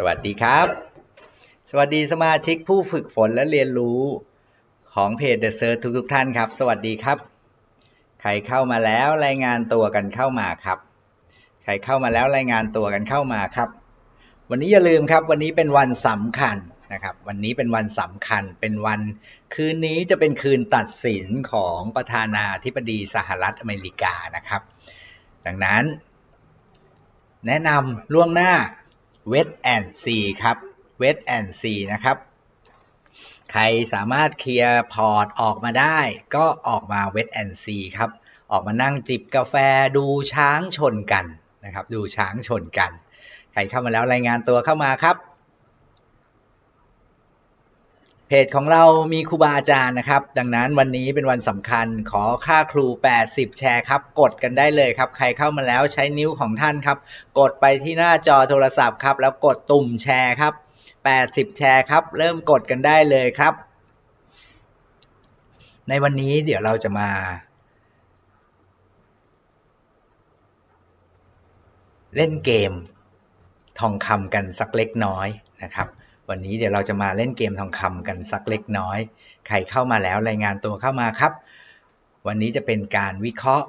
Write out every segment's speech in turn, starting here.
สวัสดีครับ สวัสดีสมาชิกผู้ฝึกฝนและเรียนรู้ของเพจ The Search ทุกๆท่านครับ สวัสดีครับ ใครเข้ามาแล้วรายงานตัวกันเข้ามาครับ ใครเข้ามาแล้วรายงานตัวกันเข้ามาครับ วันนี้อย่าลืมครับ วันนี้เป็นวันสำคัญนะครับ วันนี้เป็นวันสำคัญ เป็นวันคืนนี้จะเป็นคืนตัดสินของประธานาธิบดีสหรัฐอเมริกานะครับ ดังนั้น แนะนำล่วงหน้า w e t and C ครับ w e t and C นะครับ ใครสามารถเคลียร์พอร์ตออกมาได้ ก็ออกมา w e t and C ครับ ออกมานั่งจิบกาแฟดูช้างชนกันนะครับ ดูช้างชนกัน ใครเข้ามาแล้วรายงานตัวเข้ามาครับ เพจของเรามีครูบาอาจารย์นะครับ ดังนั้นวันนี้เป็นวันสำคัญขอค่าครู 80 แชร์ครับ กดกันได้เลยครับ ใครเข้ามาแล้วใช้นิ้วของท่านครับ กดไปที่หน้าจอโทรศัพท์ครับ แล้วกดตุ่มแชร์ครับ 80 แชร์ครับ เริ่มกดกันได้เลยครับ ในวันนี้เดี๋ยวเราจะมา เล่นเกม ทองคำกันสักเล็กน้อยนะครับ วันนี้เดี๋ยวเราจะมาเล่นเกมทองคำกันสักเล็กน้อย ใครเข้ามาแล้วรายงานตัวเข้ามาครับ วันนี้จะเป็นการวิเคราะห์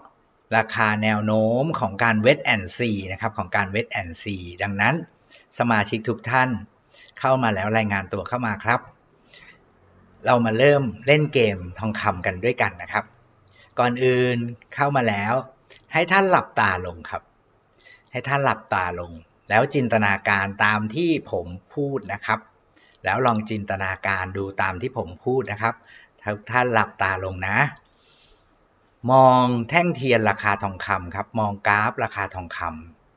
ราคาแนวโน้มของการเวทแอนซีนะครับของการเวทแอนซีดังนั้นสมาชิกทุกท่านเข้ามาแล้วรายงานตัวเข้ามาครับ เรามาเริ่มเล่นเกมทองคำกันด้วยกันนะครับ ก่อนอื่นเข้ามาแล้ว ให้ท่านหลับตาลงครับ ให้ท่านหลับตาลง แล้วจินตนาการตามที่ผมพูดนะครับ แล้วลองจินตนาการดูตามที่ผมพูดนะครับทุกท่านหลับตาลงนะ มองแท่งเทียนราคาทองคำครับ มองกราฟราคาทองค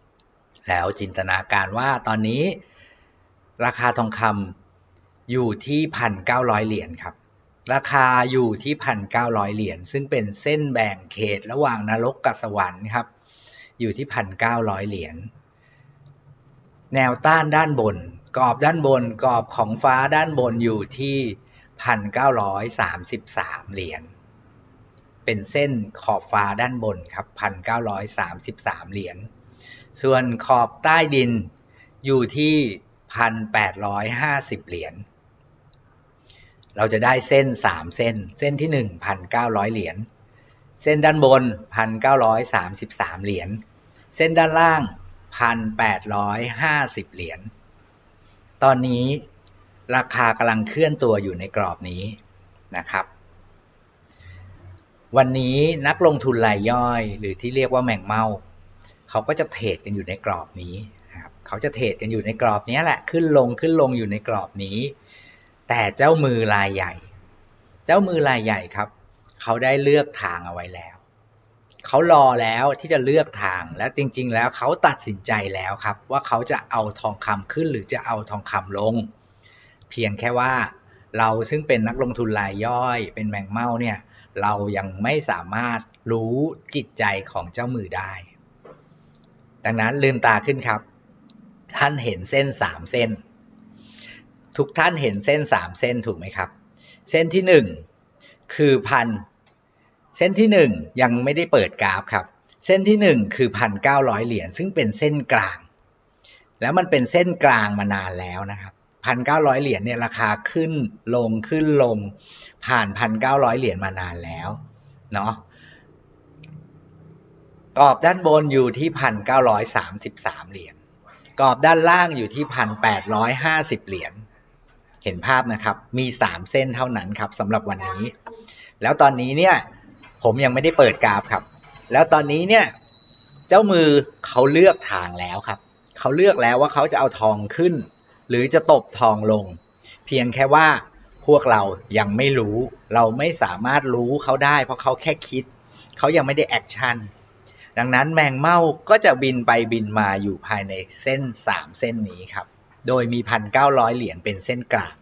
ำแล้วจินตนาการว่าตอนนี้ ราคาทองคำอยู่ที่พันเก้าร้อยเหรียญครับ ราคาอยู่ที่พันเก้าร้อยเหรียญซึ่งเป็นเส้นแบ่งเขตระหว่างนรกกับสวรรค์ครับ อยู่ที่พันเก้าร้อยเหรียญแนวต้านด้านบน กรอบด้านบนกรอบของฟ้าด้านบนอยู่ที่พันเก้าร้อยสามสิบสามเหรียญเป็นเส้นขอบฟ้าด้านบนครับพันเก้าร้อยสามสิบสามเหรียญส่วนขอบใต้ดินอยู่ที่พันแปดร้อยห้าสิบเหรียญเราจะได้เส้นสามเส้น เส้นที่หนึ่งพันเก้าร้อยเหรียญเส้นด้านบนพันเก้าร้อยสามสิบสามเหรียญเส้นด้านล่างพันแปดร้อยห้าสิบเหรียญ ตอนนี้ราคากำลังเคลื่อนตัวอยู่ในกรอบนี้นะครับ วันนี้นักลงทุนรายย่อย หรือที่เรียกว่าแมงเมาเขาก็จะเทรดกันอยู่ในกรอบนี้ครับเขาจะเทรดกันอยู่ในกรอบนี้แหละขึ้นลงขึ้นลงอยู่ในกรอบนี้ แต่เจ้ามือรายใหญ่ เจ้ามือรายใหญ่ครับ เขาได้เลือกทางเอาไว้แล้ว เขารอแล้วที่จะเลือกทางและจริง ๆ แล้วเขาตัดสินใจแล้วครับ ว่าเขาจะเอาทองคำขึ้นหรือจะเอาทองคำลง เพียงแค่ว่า เราซึ่งเป็นนักลงทุนรายย่อย เป็นแมงเม่าเนี่ย เรายังไม่สามารถรู้จิตใจของเจ้ามือได้ ดังนั้นลืมตาขึ้นครับ ท่านเห็นเส้นสามเส้น ทุกท่านเห็นเส้นสามเส้นถูกไหมครับ เส้นที่หนึ่งคือพัน เส้นที่หนึ่งยังไม่ได้เปิดกราฟครับ เส้นที่หนึ่งคือพันเก้าร้อยเหรียญซึ่งเป็นเส้นกลาง แล้วมันเป็นเส้นกลางมานานแล้วนะครับพันเก้าร้อยเหรียญเนี่ยราคาขึ้นลงขึ้นลง ผ่านพันเก้าร้อยเหรียญมานานแล้วเนาะกรอบด้านบนอยู่ที่พันเก้าร้อยสามสิบสามเหรียญกรอบด้านล่างอยู่ที่พันแปดร้อยห้าสิบเหรียญเห็นภาพนะครับ มีสามเส้นเท่านั้นครับสำหรับวันนี้ แล้วตอนนี้เนี่ย ผมยังไม่ได้เปิดกราฟครับ แล้วตอนนี้เนี่ย เจ้ามือเขาเลือกทางแล้วครับ เขาเลือกแล้วว่าเขาจะเอาทองขึ้น หรือจะตบทองลง เพียงแค่ว่าพวกเรายังไม่รู้ เราไม่สามารถรู้เขาได้ เพราะเขาแค่คิด เขายังไม่ได้แอคชั่น ดังนั้นแมงเม่าก็จะบินไปบินมาอยู่ภายในเส้นสามเส้นนี้ครับ โดยมีพันเก้าร้อยเหรียญเป็นเส้นกลาง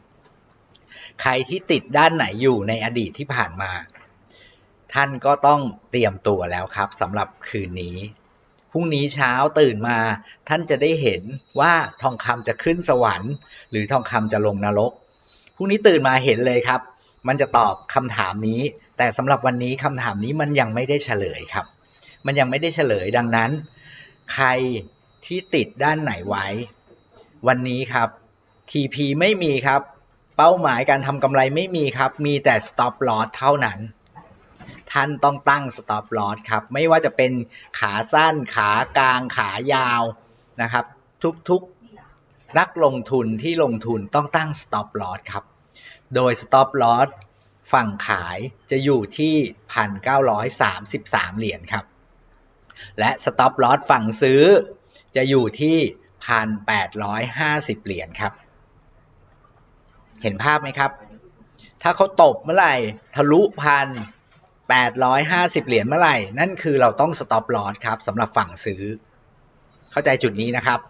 ใครที่ติดด้านไหนอยู่ในอดีตที่ผ่านมา ท่านก็ต้องเตรียมตัวแล้วครับสำหรับคืนนี้ พรุ่งนี้เช้าตื่นมา ท่านจะได้เห็นว่าทองคำจะขึ้นสวรรค์ หรือทองคำจะลงนรก พรุ่งนี้ตื่นมาเห็นเลยครับ มันจะตอบคำถามนี้ แต่สำหรับวันนี้คำถามนี้มันยังไม่ได้เฉลยครับ มันยังไม่ได้เฉลยดังนั้น ใครที่ติดด้านไหนไว้ วันนี้ครับ TP ไม่มีครับ เป้าหมายการทำกำไรไม่มีครับ มีแต่ stop loss เท่านั้น ท่านต้องตั้ง stop loss ครับ ไม่ว่าจะเป็นขาสั้น ขากลาง ขายาวนะครับ ทุกๆนักลงทุนที่ลงทุนต้องตั้ง stop loss ครับ โดย stop loss ฝั่งขายจะอยู่ที่ 1,933 เหรียญครับ และ stop loss ฝั่งซื้อจะอยู่ที่ 1,850 เหรียญครับ เห็นภาพไหมครับ ถ้าเขาตบเมื่อไหร่ทะลุพัน แปดร้อยห้าสิบเหรียญเมื่อไหร่ นั่นคือเราต้อง stop loss ครับสำหรับฝั่งซื้อ เข้าใจจุดนี้นะครับ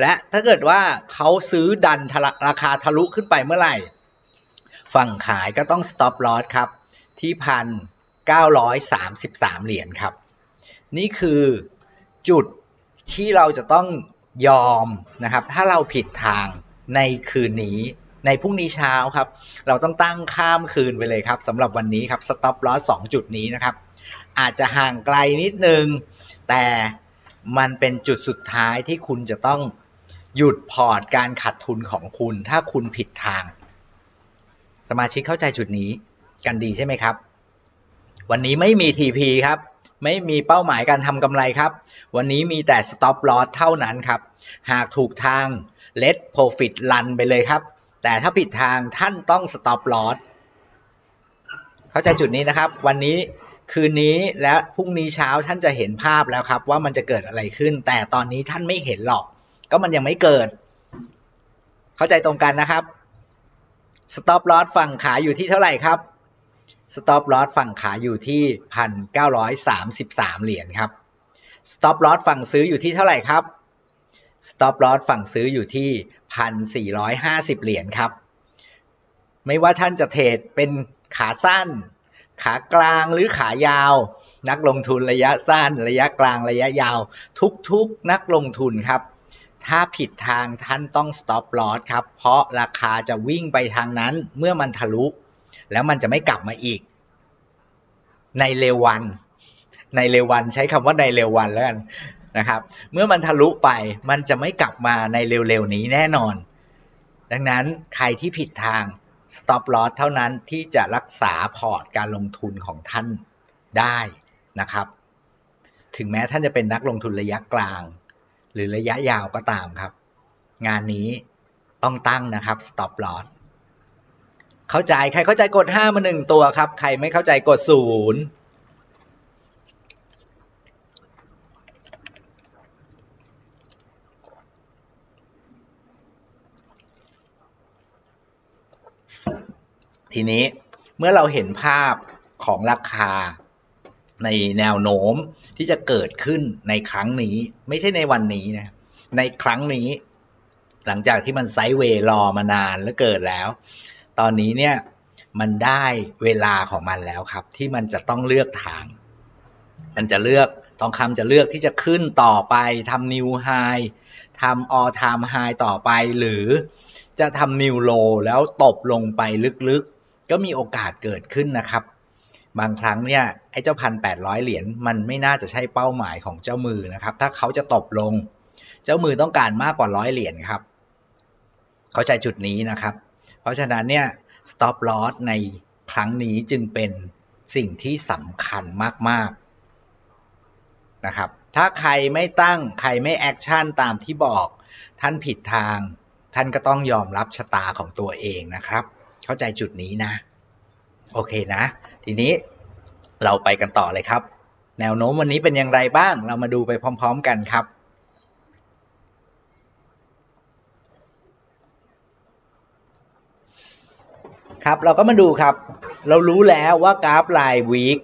และถ้าเกิดว่าเขาซื้อดันราคาทะลุขึ้นไปเมื่อไหร่ ฝั่งขายก็ต้อง stop loss ครับ ที่พันเก้าร้อยสามสิบสามเหรียญครับ นี่คือจุดที่เราจะต้องยอมนะครับ ถ้าเราผิดทางในคืนนี้ ในพรุ่งนี้เช้าครับ เราต้องตั้งข้ามคืนไปเลยครับสำหรับวันนี้ครับ stop loss สองจุดนี้นะครับ อาจจะห่างไกลนิดนึง แต่มันเป็นจุดสุดท้ายที่คุณจะต้องหยุดพอร์ตการขาดทุนของคุณ ถ้าคุณผิดทาง สมาชิกเข้าใจจุดนี้กันดีใช่ไหมครับ วันนี้ไม่มี TP ครับไม่มีเป้าหมายการทำกำไรครับ วันนี้มีแต่ stop loss เท่านั้นครับ หากถูกทาง let profit run ไปเลยครับ แต่ถ้าผิดทางท่านต้อง stop loss เข้าใจจุดนี้นะครับ วันนี้คืนนี้และพรุ่งนี้เช้าท่านจะเห็นภาพแล้วครับ ว่ามันจะเกิดอะไรขึ้น แต่ตอนนี้ท่านไม่เห็นหรอก ก็มันยังไม่เกิด เข้าใจตรงกันนะครับ stop loss ฝั่งขาอยู่ที่เท่าไหร่ครับ stop loss ฝั่งขาอยู่ที่พันเก้าร้อยสามสิบสามเหรียญครับ stop loss ฝั่งซื้ออยู่ที่เท่าไหร่ครับ stop loss ฝั่งซื้ออยู่ที่พันสี่ร้อยห้าสิบเหรียญครับ ไม่ว่าท่านจะเทรดเป็นขาสั้น ขากลางหรือขายาว นักลงทุนระยะสั้น ระยะกลางระยะยาว ทุกๆนักลงทุนครับ ถ้าผิดทางท่านต้อง stop loss ครับ เพราะราคาจะวิ่งไปทางนั้นเมื่อมันทะลุ แล้วมันจะไม่กลับมาอีก ในเร็ววัน ในเร็ววันใช้คำว่าในเร็ววันแล้วกัน นะครับ เมื่อมันทะลุไปมันจะไม่กลับมาในเร็วๆนี้แน่นอน ดังนั้นใครที่ผิดทาง stop loss เท่านั้นที่จะรักษาพอร์ตการลงทุนของท่านได้นะครับ ถึงแม้ท่านจะเป็นนักลงทุนระยะกลาง หรือระยะยาวก็ตามครับ งานนี้ต้องตั้งนะครับ stop loss เข้าใจใครเข้าใจกด 5 มา 1 ตัวครับ ใครไม่เข้าใจกด 0 ทีนี้เมื่อเราเห็นภาพของราคาในแนวโน้มที่จะเกิดขึ้นในครั้งนี้ ไม่ใช่ในวันนี้นะ ในครั้งนี้ หลังจากที่มันไซด์เวย์รอมานานแล้วเกิดแล้ว ตอนนี้เนี่ยมันได้เวลาของมันแล้วครับ ที่มันจะต้องเลือกทาง มันจะเลือกทองคำจะเลือกที่จะขึ้นต่อไปทำนิวไฮทำออทามไฮต่อไป หรือจะทำนิวโลแล้วตบลงไปลึกๆ ก็มีโอกาสเกิดขึ้นนะครับ บางครั้งเนี่ยไอ้เจ้าพันแปดร้อยเหรียญมันไม่น่าจะใช่เป้าหมายของเจ้ามือนะครับ ถ้าเขาจะตบลง เจ้ามือต้องการมากกว่าร้อยเหรียญครับ เข้าใจจุดนี้นะครับ เพราะฉะนั้นเนี่ย stop loss ในครั้งนี้จึงเป็นสิ่งที่สำคัญมากๆนะครับ ถ้าใครไม่ตั้งใครไม่แอคชั่นตามที่บอก ท่านผิดทาง ท่านก็ต้องยอมรับชะตาของตัวเองนะครับ เข้าใจจุดนี้นะ โอเคนะ ทีนี้เราไปกันต่อเลยครับ แนวโน้มวันนี้เป็นอย่างไรบ้าง เรามาดูไปพร้อม ๆ กันครับครับเราก็มาดูครับ เรารู้แล้วว่ากราฟรายวีค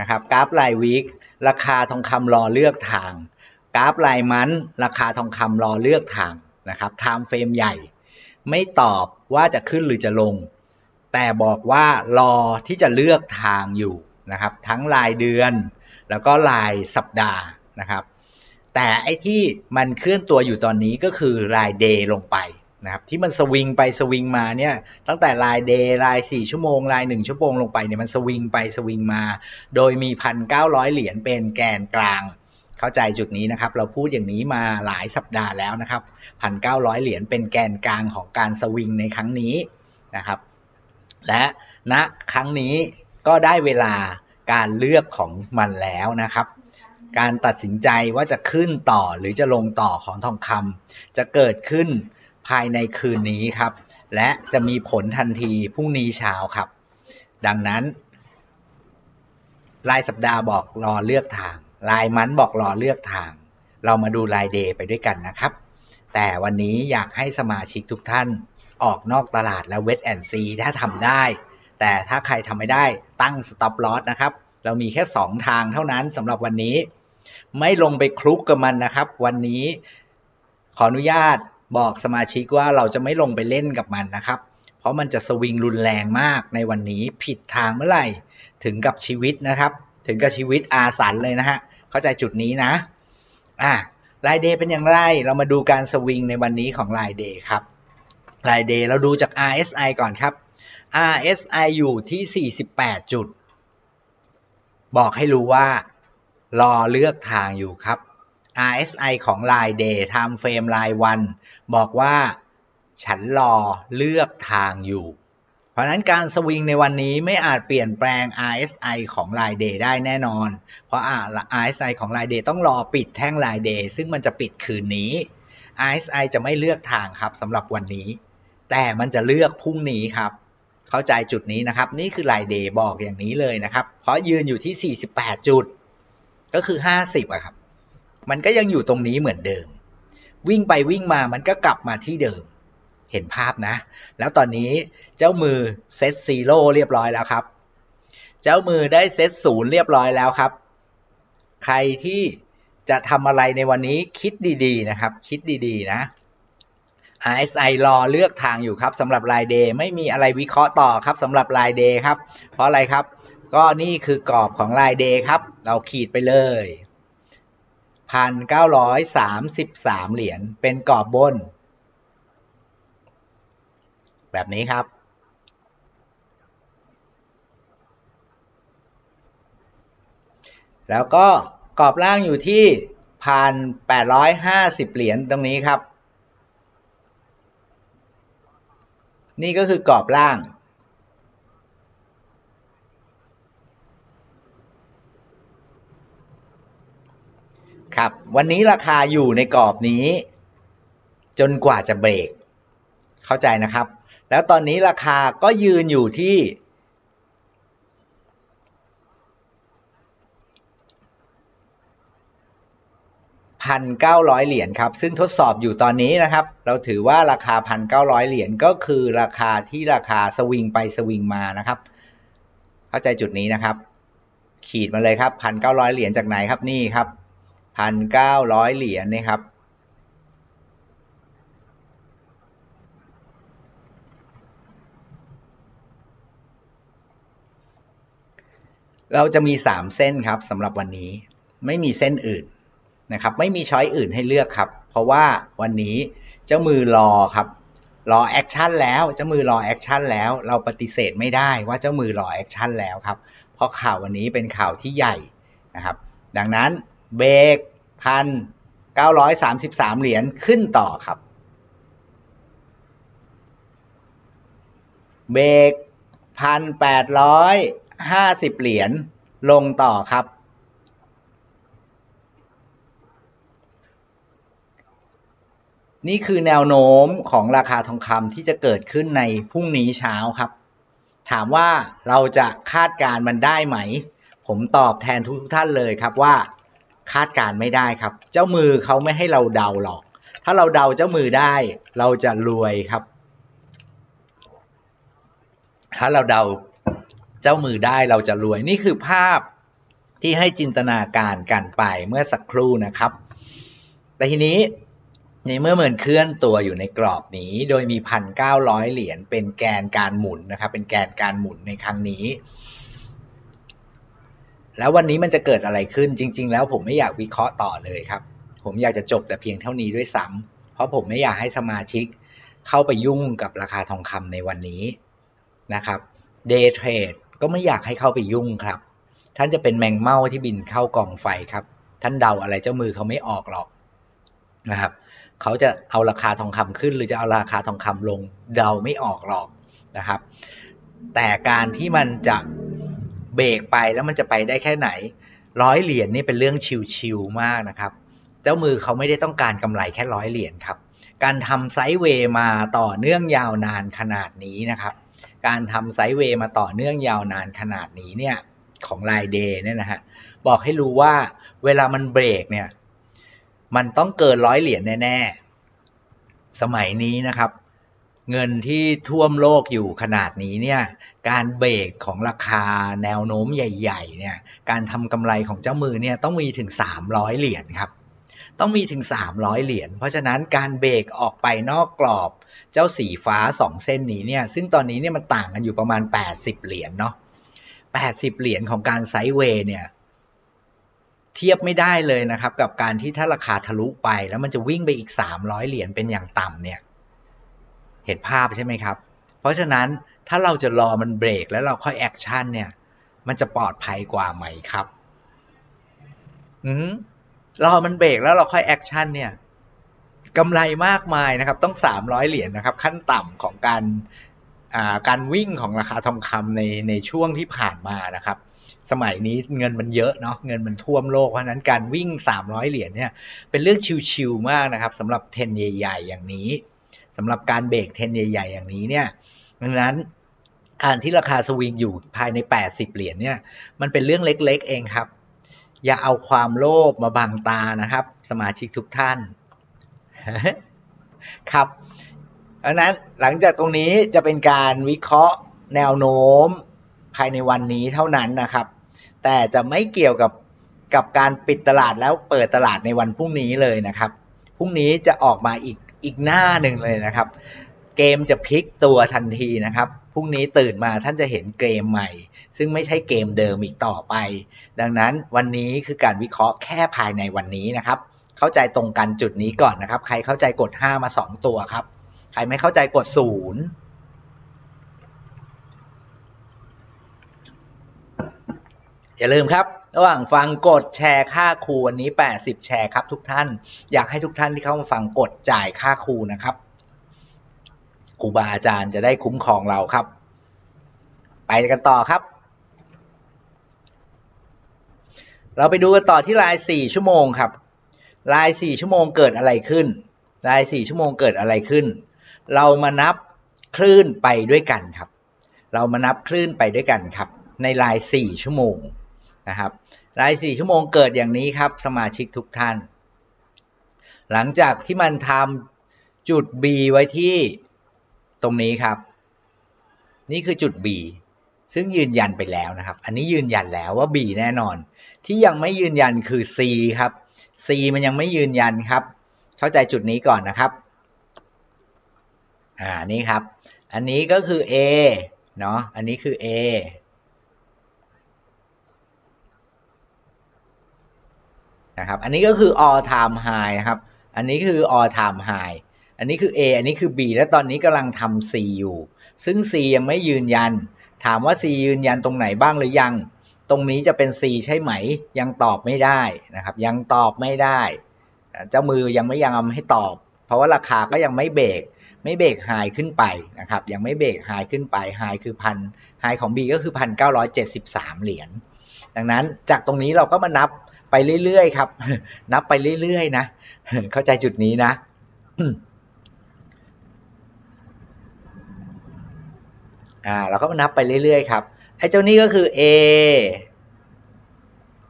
นะครับกราฟรายวีคราคาทองคำรอเลือกทาง กราฟรายมันราคาทองคำรอเลือกทางนะครับไทม์เฟรมใหญ่ ไม่ตอบ ว่าจะขึ้นหรือจะลง แต่บอกว่ารอที่จะเลือกทางอยู่นะครับ ทั้งรายเดือน แล้วก็รายสัปดาห์นะครับ แต่ไอ้ที่มันเคลื่อนตัวอยู่ตอนนี้ก็คือรายเดย์ลงไปนะครับที่มันสวิงไปสวิงมาเนี่ยตั้งแต่รายเดย์รายสี่ชั่วโมงรายหนึ่งชั่วโมงลงไปเนี่ยมันสวิงไปสวิงมา โดยมีพันเก้าร้อยเหรียญเป็นแกนกลาง เข้าใจจุดนี้นะครับ เราพูดอย่างนี้มาหลายสัปดาห์แล้วนะครับพันเก้าร้อยเหรียญเป็นแกนกลางของการสวิงในครั้งนี้นะครับ และณครั้งนี้ก็ได้เวลาการเลือกของมันแล้วนะครับ การตัดสินใจว่าจะขึ้นต่อหรือจะลงต่อของทองคำจะเกิดขึ้นภายในคืนนี้ครับ และจะมีผลทันทีพรุ่งนี้เช้าครับ ดังนั้นรายสัปดาห์บอกรอเลือกทาง รายมันบอกรอเลือกทาง เรามาดูรายเดย์ไปด้วยกันนะครับ แต่วันนี้อยากให้สมาชิกทุกท่านออกนอกตลาดและเวทแอนซีถ้าทำได้ แต่ถ้าใครทำไม่ได้ตั้งสต็อปลอสนะครับ เรามีแค่ 2 ทางเท่านั้นสำหรับวันนี้ ไม่ลงไปคลุกกับมันนะครับ วันนี้ขออนุญาตบอกสมาชิกว่าเราจะไม่ลงไปเล่นกับมันนะครับ เพราะมันจะสวิงรุนแรงมากในวันนี้ผิดทางเมื่อไหร่ ถึงกับชีวิตนะครับ ถึงกับชีวิตอาสันเลยนะฮะ เข้าใจจุดนี้นะ อะรายเดย์เป็นอย่างไร เรามาดูการสวิงในวันนี้ของรายเดย์ครับรายเดย์เราดูจาก RSI ก่อนครับ RSI อยู่ที่ 48 จุด บอกให้รู้ว่า รอเลือกทางอยู่ครับ RSI ของราย day time frame รายวันบอกว่า ฉันรอเลือกทางอยู่ ราะนั้นการสวิงในวันนี้ไม่อาจเปลี่ยนแปลง RSI ของราย day ได้แน่นอน เพราะ RSI ของราย day ต้องรอปิดแท่งราย day ซึ่งมันจะปิดคืนนี้ RSI จะไม่เลือกทางครับสำหรับวันนี้ แต่มันจะเลือกพรุ่งนี้ครับ เข้าใจจุดนี้นะครับ นี่คือรายเดย์บอกอย่างนี้เลยนะครับ เพราะยืนอยู่ที่ 48 จุด ก็คือ 50อะครับ มันก็ยังอยู่ตรงนี้เหมือนเดิม วิ่งไปวิ่งมามันก็กลับมาที่เดิม เห็นภาพนะ แล้วตอนนี้เจ้ามือเซตซีโร่เรียบร้อยแล้วครับ เจ้ามือได้เซตศูนย์เรียบร้อยแล้วครับ ใครที่จะทำอะไรในวันนี้คิดดีๆนะครับ คิดดีๆนะ RSI รอเลือกทางอยู่ครับสำหรับรายเดย์ไม่มีอะไรวิเคราะห์ต่อครับสำหรับรายเดย์ครับ เพราะอะไรครับ ก็นี่คือกรอบของรายเดย์ครับ เราขีดไปเลยพันเก้าร้อยสามสิบสามเหรียญเป็นกรอบบน แบบนี้ครับ แล้วก็กรอบล่างอยู่ที่พันแปดร้อยห้าสิบเหรียญตรงนี้ครับ นี่ก็คือกรอบล่าง ครับ วันนี้ราคาอยู่ในกรอบนี้ จนกว่าจะเบรก เข้าใจนะครับ แล้วตอนนี้ราคาก็ยืนอยู่ที่ พันเก้าร้อยเหรียญครับ ซึ่งทดสอบอยู่ตอนนี้นะครับ เราถือว่าราคาพันเก้าร้อยเหรียญก็คือราคาที่ราคาสวิงไปสวิงมานะครับ เข้าใจจุดนี้นะครับ ขีดมาเลยครับพันเก้าร้อยเหรียญจากไหนครับนี่ครับพันเก้าร้อยเหรียญนี่ครับ เราจะมีสามเส้นครับสำหรับวันนี้ ไม่มีเส้นอื่นนะครับ ไม่มีช้อยอื่นให้เลือกครับ เพราะว่าวันนี้เจ้ามือรอครับ รอแอคชั่นแล้วเจ้ามือรอแอคชั่นแล้ว เราปฏิเสธไม่ได้ว่าเจ้ามือรอแอคชั่นแล้วครับ เพราะข่าววันนี้เป็นข่าวที่ใหญ่นะครับ ดังนั้นเบรกพันเก้าร้อยสามสิบสามเหรียญขึ้นต่อครับ เบรกพันแปดร้อย ห้าสิบเหรียญลงต่อครับ นี่คือแนวโน้มของราคาทองคำที่จะเกิดขึ้นในพรุ่งนี้เช้าครับ ถามว่าเราจะคาดการมันได้ไหม ผมตอบแทนทุกท่านเลยครับว่า คาดการไม่ได้ครับ เจ้ามือเขาไม่ให้เราเดาหรอก ถ้าเราเดาเจ้ามือได้ เราจะรวยครับ ถ้าเราเดา เจ้ามือได้เราจะรวยนี่คือภาพที่ให้จินตนาการกันไปเมื่อสักครู่นะครับ แต่ทีนี้ในเมื่อเหมือนเคลื่อนตัวอยู่ในกรอบนี้ โดยมีพันเก้าร้อยเหรียญเป็นแกนการหมุนนะครับ เป็นแกนการหมุนในครั้งนี้ แล้ววันนี้มันจะเกิดอะไรขึ้นจริง ๆ แล้วผมไม่อยากวิเคราะห์ต่อเลยครับ ผมอยากจะจบแต่เพียงเท่านี้ด้วยซ้ำเพราะผมไม่อยากให้สมาชิกเข้าไปยุ่งกับราคาทองคำในวันนี้นะครับ day trade ก็ไม่อยากให้เข้าไปยุ่งครับ ท่านจะเป็นแมงเม่าที่บินเข้ากองไฟครับ ท่านเดาอะไรเจ้ามือเขาไม่ออกหรอกนะครับเขาจะเอาราคาทองคำขึ้น หรือจะเอาราคาทองคำลงเดาไม่ออกหรอกนะครับ แต่การที่มันจะเบรกไปแล้วมันจะไปได้แค่ไหน ร้อยเหรียญนี่เป็นเรื่องชิวๆมากนะครับ เจ้ามือเขาไม่ได้ต้องการกำไรแค่ร้อยเหรียญครับ การทำไซด์เวย์มาต่อเนื่องยาวนานขนาดนี้นะครับ การทำไซด์เวย์มาต่อเนื่องยาวนานขนาดนี้เนี่ยของรายเดย์เนี่ยนะฮะบอกให้รู้ว่าเวลามันเบรกเนี่ย มันต้องเกินร้อยเหรียญแน่ ๆ สมัยนี้นะครับ เงินที่ท่วมโลกอยู่ขนาดนี้เนี่ย การเบรกของราคาแนวโน้มใหญ่ ๆ เนี่ย การทำกำไรของเจ้ามือเนี่ยต้องมีถึง 300 เหรียญครับ ต้องมีถึง 300 เหรียญเพราะฉะนั้นการเบรกออกไปนอกกรอบ เจ้าสีฟ้า2เส้นนี้เนี่ย ซึ่งตอนนี้เนี่ยมันต่างกันอยู่ประมาณ80เหรียญเนาะ80เหรียญของการไซด์เวย์เนี่ย เทียบไม่ได้เลยนะครับ กับการที่ถ้าราคาทะลุไป แล้วมันจะวิ่งไปอีก300เหรียญเป็นอย่างต่ำเนี่ย เห็นภาพใช่ไหมครับ เพราะฉะนั้นถ้าเราจะรอมันเบรกแล้วเราค่อยแอคชั่นเนี่ย มันจะปลอดภัยกว่าไหมครับ อืมรอมันเบรกแล้วเราค่อยแอคชั่นเนี่ย กำไรมากมายนะครับ ต้อง 300 เหรียญนะครับ ขั้นต่ำของการาการวิ่งของราคาทองคำในในช่วงที่ผ่านมานะครับ สมัยนี้เงินมันเยอะเนาะเงินมันท่วมโลกเพราะนั้นการวิ่ง 300 เหรียญเนี่ยเป็นเรื่องชิวๆมากนะครับสำหรับเทนใหญ่ๆอย่างนี้สำหรับการเบรกเทนใหญ่ๆอย่างนี้เนี่ยดังนั้นการที่ราคาสวิงอยู่ภายใน 80 เหรียญเนี่ย มันเป็นเรื่องเล็กๆเองครับ อย่าเอาความโลภมาบังตานะครับ สมาชิกทุกท่าน ครับดังนั้นหลังจากตรงนี้จะเป็นการวิเคราะห์แนวโน้มภายในวันนี้เท่านั้นนะครับ แต่จะไม่เกี่ยวกับกับการปิดตลาดแล้วเปิดตลาดในวันพรุ่งนี้เลยนะครับพรุ่งนี้จะออกมาอีกอีกหน้าหนึ่งเลยนะครับ เกมจะพลิกตัวทันทีนะครับพรุ่งนี้ตื่นมาท่านจะเห็นเกมใหม่ ซึ่งไม่ใช่เกมเดิมอีกต่อไป ดังนั้นวันนี้คือการวิเคราะห์แค่ภายในวันนี้นะครับ เข้าใจตรงกันจุดนี้ก่อนนะครับ ใครเข้าใจกด5มา2ตัวครับ ใครไม่เข้าใจกด0อย่าลืมครับ ระหว่างฟังกดแชร์ค่าครูวันนี้ 80 แชร์ครับ ทุกท่าน อยากให้ทุกท่านที่เข้ามาฟังกดจ่ายค่าครูนะครับครูบาอาจารย์จะได้คุ้มครองเราครับ ไปกันต่อครับ เราไปดูกันต่อที่ลาย 4 ชั่วโมงครับ ลาย4ชั่วโมงเกิดอะไรขึ้นลาย4ชั่วโมงเกิดอะไรขึ้น เรามานับคลื่นไปด้วยกันครับ เรามานับคลื่นไปด้วยกันครับ ในลาย4ชั่วโมงนะครับราย4ชั่วโมงเกิดอย่างนี้ครับ สมาชิกทุกท่าน หลังจากที่มันทำจุด B ไว้ที่ตรงนี้ครับ นี่คือจุด B ซึ่งยืนยันไปแล้วนะครับ อันนี้ยืนยันแล้วว่า B แน่นอน ที่ยังไม่ยืนยันคือ C ครับ C มันยังไม่ยืนยันครับ เข้าใจจุดนี้ก่อนนะครับอ่านี่ครับ อันนี้ก็คือ A เนาะอันนี้คือ A นะครับ อันนี้ก็คือ all time high นะครับ อันนี้คือ all time high อันนี้คือ A อันนี้คือ B และตอนนี้กำลังทำ C อยู่ ซึ่ง C ยังไม่ยืนยัน ถามว่า C ยืนยันตรงไหนบ้างหรือยัง ตรงนี้จะเป็น C ใช่ไหม ยังตอบไม่ได้นะครับ ยังตอบไม่ได้ เจ้ามือยังไม่ยังให้ตอบ เพราะว่าราคาก็ยังไม่เบรกไม่เบรกไฮขึ้นไปนะครับ ยังไม่เบรกไฮขึ้นไปไฮคือพันไฮของ B ก็คือพันเก้าร้อยเจ็ดสิบสามเหรียญดังนั้นจากตรงนี้เราก็มานับไปเรื่อยๆครับ นับไปเรื่อยๆนะ เข้าใจจุดนี้นะอ่าเราก็มานับไปเรื่อยๆครับ ไอ้เจ้านี้ก็คือ A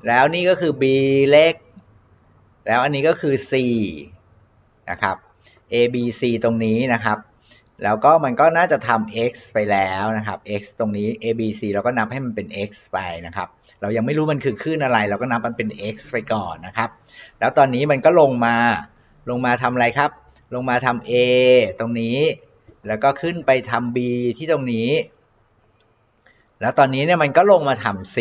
แล้วนี่ก็คือ B เล็ก แล้วอันนี้ก็คือ C นะครับ A B C ตรงนี้นะครับ แล้วก็มันก็น่าจะทำ x ไปแล้วนะครับ x ตรงนี้ a b c เราก็นับให้มันเป็น x ไปนะครับ เรายังไม่รู้มันคือคลื่นอะไร เราก็นับมันเป็น x ไปก่อนนะครับ แล้วตอนนี้มันก็ลงมา ลงมาทำอะไรครับ ลงมาทำ a ตรงนี้ แล้วก็ขึ้นไปทำ b ที่ตรงนี้ แล้วตอนนี้เนี่ยมันก็ลงมาทำ c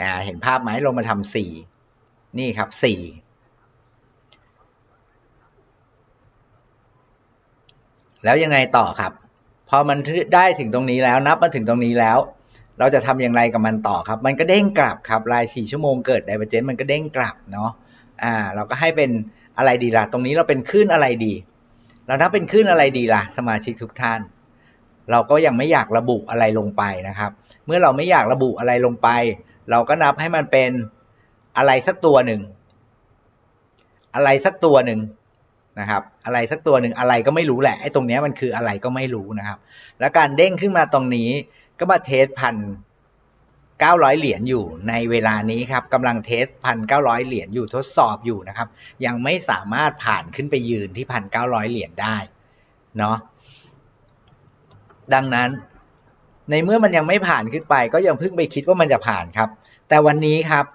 อ่าเห็นภาพไหมลงมาทำ c นี่ครับ c แล้วยังไงต่อครับ พอมันได้ถึงตรงนี้แล้วนับมาถึงตรงนี้แล้ว เราจะทำอย่างไรกับมันต่อครับ มันก็เด้งกลับครับรายสี่ชั่วโมงเกิดไดเวอร์เจนมันก็เด้งกลับเนาะอ่า เราก็ให้เป็นอะไรดีล่ะ ตรงนี้เราเป็นคลื่นอะไรดี เรานับเป็นคลื่นอะไรดีล่ะ สมาชิกทุกท่าน เราก็ยังไม่อยากระบุอะไรลงไปนะครับ เมื่อเราไม่อยากระบุอะไรลงไป เราก็นับให้มันเป็นอะไรสักตัวหนึ่ง อะไรสักตัวหนึ่งนะครับ อะไรสักตัวหนึ่งอะไรก็ไม่รู้แหละไอ้ตรงนี้มันคืออะไรก็ไม่รู้นะครับ แล้วการเด้งขึ้นมาตรงนี้ก็มาเทสพันเก้าร้อยเหรียญอยู่ในเวลานี้ครับกำลังเทสพันเก้าร้อยเหรียญอยู่ทดสอบอยู่นะครับ ยังไม่สามารถผ่านขึ้นไปยืนที่พันเก้าร้อยเหรียญได้เนาะ ดังนั้น ในเมื่อมันยังไม่ผ่านขึ้นไป ก็ยังเพิ่งไปคิดว่ามันจะผ่านครับ แต่วันนี้ครับ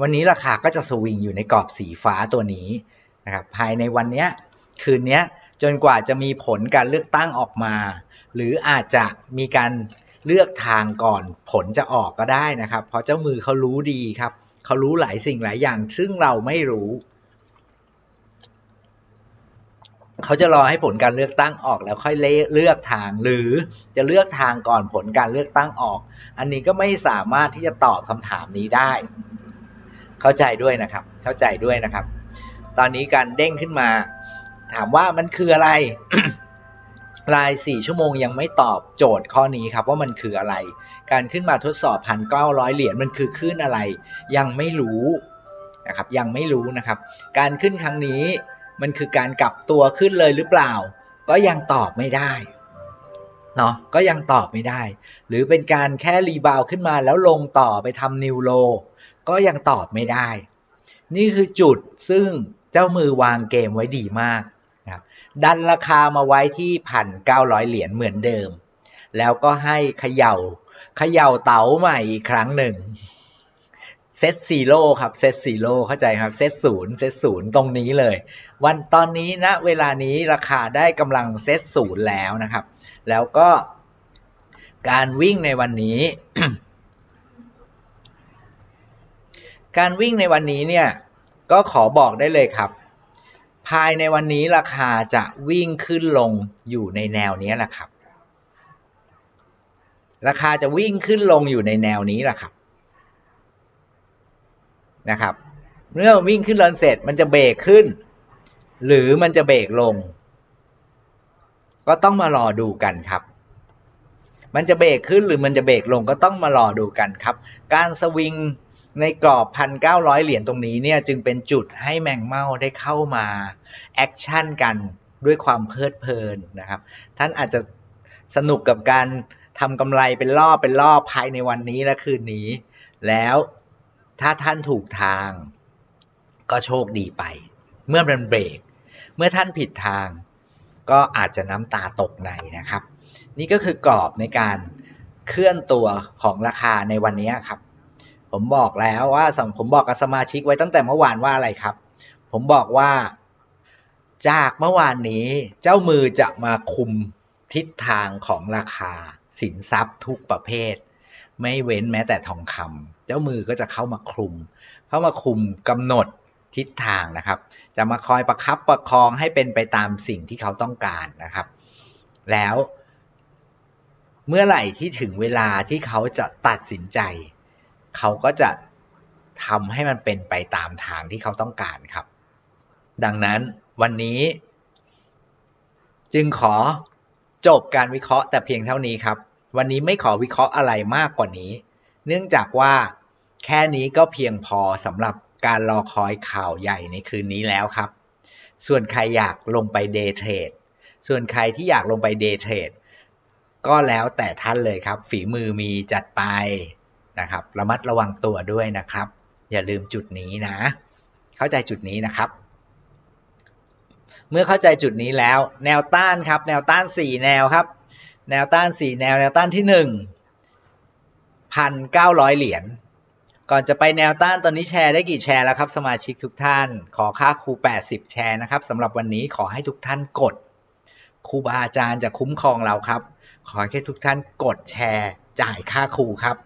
วันนี้ราคาก็จะสวิงอยู่ในกรอบสีฟ้าตัวนี้นะครับ ภายในวันเนี้ย คืนเนี้ย จนกว่าจะมีผลการเลือกตั้งออกมา หรืออาจจะมีการเลือกทางก่อนผลจะออกก็ได้นะครับ เพราะเจ้ามือเขารู้ดีครับ เขารู้หลายสิ่งหลายอย่าง ซึ่งเราไม่รู้ เขาจะรอให้ผลการเลือกตั้งออกแล้วค่อยเลือกทาง หรือจะเลือกทางก่อนผลการเลือกตั้งออก อันนี้ก็ไม่สามารถที่จะตอบคำถามนี้ได้ เข้าใจด้วยนะครับ เข้าใจด้วยนะครับ ตอนนี้การเด้งขึ้นมา ถามว่ามันคืออะไรรายสี่ชั่วโมงยังไม่ตอบโจทย์ข้อนี้ครับว่ามันคืออะไร การขึ้นมาทดสอบพันเก้าร้อยเหรียญมันคือขึ้นอะไร ยังไม่รู้นะครับ ยังไม่รู้นะครับ การขึ้นครั้งนี้ มันคือการกลับตัวขึ้นเลยหรือเปล่า ก็ยังตอบไม่ได้เนาะก็ยังตอบไม่ได้ หรือเป็นการแค่รีบาวขึ้นมาแล้วลงต่อไปทำนิวโล ก็ยังตอบไม่ได้ นี่คือจุดซึ่งเจ้ามือวางเกมไว้ดีมากครับดันราคามาไว้ที่พันเก้าร้อยเหรียญเหมือนเดิม แล้วก็ให้เขยา่าเขย่าเต๋าใหม่อีกครั้งหนึ่ง เซตซีโร่ครับเซตซีโร่เข้าใจครับเซตศูนย์เซตศูนย์ตรงนี้เลย วันตอนนี้นะเวลานี้ราคาได้กำลังเซตศูนย์แล้วนะครับ แล้วก็การวิ่งในวันนี้ การวิ่งในวันนี้เนี่ยก็ขอบอกได้เลยครับ ภายในวันนี้ราคาจะวิ่งขึ้นลงอยู่ในแนวนี้แหละครับ ราคาจะวิ่งขึ้นลงอยู่ในแนวนี้แหละครับ นะครับ เมื่อวิ่งขึ้นลงเสร็จมันจะเบรกขึ้น หรือมันจะเบรกลง ก็ต้องมารอดูกันครับ มันจะเบรกขึ้นหรือมันจะเบรกลงก็ต้องมารอดูกันครับ การสวิงในกรอบพันเก้าร้อยเหรียญตรงนี้เนี่ยจึงเป็นจุดให้แมงเม่าได้เข้ามาแอคชั่นกันด้วยความเพลิดเพลินนะครับ ท่านอาจจะสนุกกับการทำกำไรเป็นรอบเป็นรอบภายในวันนี้และคืนนี้ แล้ว ถ้าท่านถูกทางก็โชคดีไป เมื่อมันเบรก เมื่อท่านผิดทางก็อาจจะน้ำตาตกในนะครับ นี่ก็คือกรอบในการเคลื่อนตัวของราคาในวันนี้ครับ ผมบอกแล้วว่าผมบอกกับสมาชิกไว้ตั้งแต่เมื่อวานว่าอะไรครับ ผมบอกว่า จากเมื่อวานนี้เจ้ามือจะมาคุมทิศทางของราคาสินทรัพย์ทุกประเภท ไม่เว้นแม้แต่ทองคำเจ้ามือก็จะเข้ามาคลุม เข้ามาคุมกำหนดทิศทางนะครับ จะมาคอยประคับประคองให้เป็นไปตามสิ่งที่เขาต้องการนะครับ แล้ว เมื่อไหร่ที่ถึงเวลาที่เขาจะตัดสินใจ เขาก็จะทำให้มันเป็นไปตามทางที่เขาต้องการครับ ดังนั้นวันนี้ จึงขอจบการวิเคราะห์แต่เพียงเท่านี้ครับ วันนี้ไม่ขอวิเคราะห์อะไรมากกว่านี้ เนื่องจากว่าแค่นี้ก็เพียงพอสำหรับการรอคอยข่าวใหญ่ในคืนนี้แล้วครับ ส่วนใครอยากลงไปเดย์เทรด ส่วนใครที่อยากลงไปเดย์เทรดก็แล้วแต่ท่านเลยครับ ฝีมือมีจัดไปนะครับ ระมัดระวังตัวด้วยนะครับ อย่าลืมจุดนี้นะ เข้าใจจุดนี้นะครับ เมื่อเข้าใจจุดนี้แล้ว แนวต้านครับ แนวต้านสี่แนวครับ แนวต้านสี่แนวแนวต้านที่หนึ่งพันเก้าร้อยเหรียญก่อนจะไปแนวต้านตอนนี้แชร์ได้กี่แชร์แล้วครับ สมาชิกทุกท่าน ขอค่าครู 80 แชร์นะครับสำหรับวันนี้ขอให้ทุกท่านกดครูบาอาจารย์จะคุ้มครองเราครับ ขอให้ทุกท่านกดแชร์จ่ายค่าครูครับ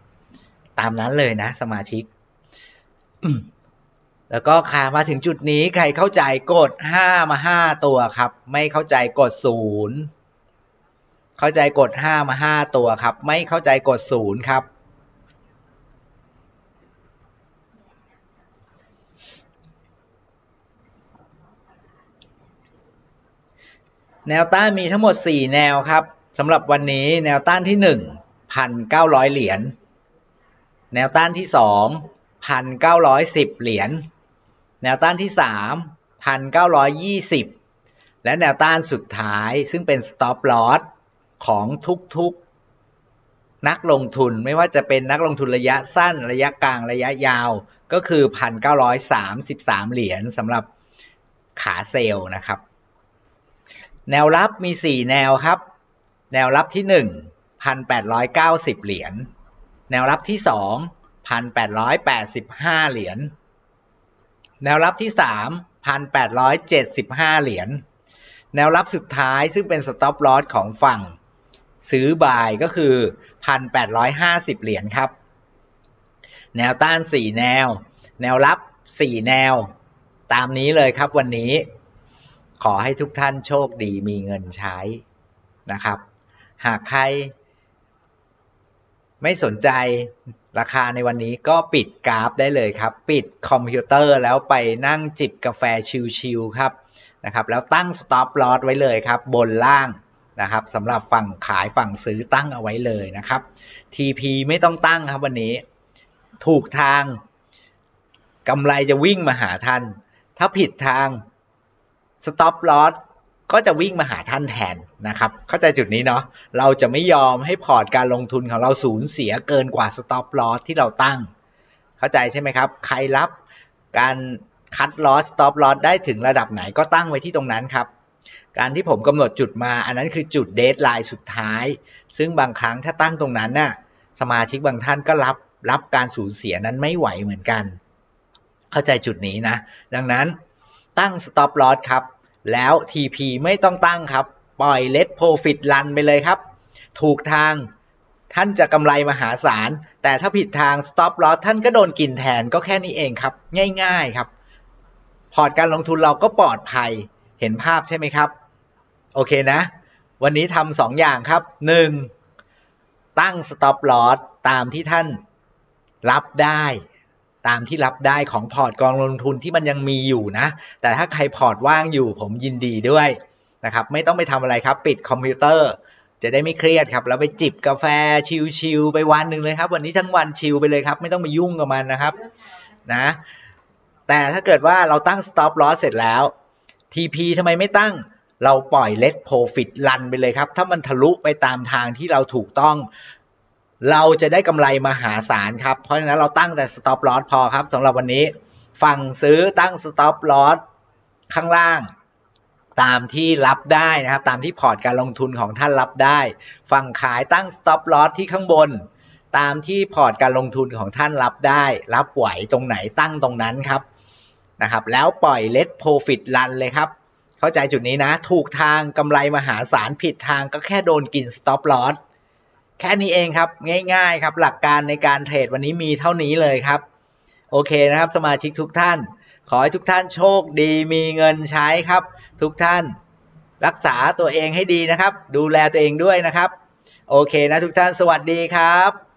ตามนั้นเลยนะ สมาชิก แล้วก็ค่ะมาถึงจุดนี้ใครเข้าใจกดห้ามาห้าตัวครับ ไม่เข้าใจกดศูนย์ เข้าใจกดห้ามาห้าตัวครับ ไม่เข้าใจกดศูนย์ครับ แนวต้านมีทั้งหมด 4 แนวครับสำหรับวันนี้แนวต้านที่ 1 1,900 เหรียญแนวต้านที่ 2 1,910 เหรียญแนวต้านที่ 3 1,920 และแนวต้านสุดท้ายซึ่งเป็น stop loss ของทุกๆนักลงทุนไม่ว่าจะเป็นนักลงทุนระยะสั้นระยะกลางระยะยาว ก็คือ1,933เหรียญสำหรับขาเซลล์นะครับ แนวรับมี4แนวครับ แนวรับที่1 1,890เก้าสิบเหรียญแนวรับที่2 1,885เหรียญแนวรับที่3 1,875เจ็ดสิบห้าเหรียญแนวรับสุดท้ายซึ่งเป็น stop loss ของฝั่ง ซื้อบายก็คือ1,850เหรียญครับ แนวต้าน4แนว แนวรับ4แนว ตามนี้เลยครับวันนี้ ขอให้ทุกท่านโชคดีมีเงินใช้นะครับ หากใครไม่สนใจราคาในวันนี้ก็ปิดกราฟได้เลยครับ ปิดคอมพิวเตอร์แล้วไปนั่งจิบกาแฟชิลๆครับนะครับ แล้วตั้ง stop loss ไว้เลยครับ บนล่าง นะครับสำหรับฝั่งขายฝั่งซื้อตั้งเอาไว้เลยนะครับ TP ไม่ต้องตั้งครับวันนี้ ถูกทางกำไรจะวิ่งมาหาท่าน ถ้าผิดทาง stop loss ก็จะวิ่งมาหาท่านแทนนะครับ เข้าใจจุดนี้เนาะเราจะไม่ยอมให้พอร์ตการลงทุนของเราสูญเสียเกินกว่า stop loss ที่เราตั้ง เข้าใจใช่ไหมครับ ใครรับการคัด loss stop loss ได้ถึงระดับไหนก็ตั้งไว้ที่ตรงนั้นครับ การที่ผมกำหนดจุดมา อันนั้นคือจุดเดทไลน์สุดท้าย ซึ่งบางครั้งถ้าตั้งตรงนั้นน่ะสมาชิกบางท่านก็รับรับการสูญเสียนั้นไม่ไหวเหมือนกัน เข้าใจจุดนี้นะ ดังนั้นตั้ง stop loss ครับ แล้ว TP ไม่ต้องตั้งครับ ปล่อย let profit run ไปเลยครับ ถูกทางท่านจะกำไรมหาศาล แต่ถ้าผิดทาง stop loss ท่านก็โดนกินแทนก็แค่นี้เองครับ ง่ายๆครับ พอร์ตการลงทุนเราก็ปลอดภัยเห็นภาพใช่ไหมครับ โอเคนะ วันนี้ทำสองอย่างครับหนึ่งตั้ง stop loss ตามที่ท่านรับได้ตามที่รับได้ของพอร์ตกองลงทุนที่มันยังมีอยู่นะ แต่ถ้าใครพอร์ตว่างอยู่ผมยินดีด้วยนะครับ ไม่ต้องไปทำอะไรครับ ปิดคอมพิวเตอร์ จะได้ไม่เครียดครับ แล้วไปจิบกาแฟชิลๆไปวันหนึ่งเลยครับ วันนี้ทั้งวันชิลไปเลยครับ ไม่ต้องไปยุ่งกับมันนะครับนะ แต่ถ้าเกิดว่าเราตั้ง stop loss เสร็จแล้ว TP ทำไมไม่ตั้ง เราปล่อย let profit รันไปเลยครับ ถ้ามันทะลุไปตามทางที่เราถูกต้อง เราจะได้กำไรมหาศาลครับ เพราะฉะนั้นเราตั้งแต่ stop loss พอครับสำหรับวันนี้ ฝั่งซื้อตั้ง stop loss ข้างล่างตามที่รับได้นะครับ ตามที่พอร์ตการลงทุนของท่านรับได้ ฝั่งขายตั้ง stop loss ที่ข้างบน ตามที่พอร์ตการลงทุนของท่านรับได้ รับไหวตรงไหนตั้งตรงนั้นครับนะครับ แล้วปล่อย let profit run เลยครับ เข้าใจจุดนี้นะ ถูกทางกำไรมหาศาลผิดทางก็แค่โดนกิน stop loss แค่นี้เองครับ ง่ายๆครับ หลักการในการเทรดวันนี้มีเท่านี้เลยครับ โอเคนะครับ สมาชิกทุกท่าน ขอให้ทุกท่านโชคดีมีเงินใช้ครับ ทุกท่าน รักษาตัวเองให้ดีนะครับ ดูแลตัวเองด้วยนะครับ โอเคนะทุกท่านสวัสดีครับ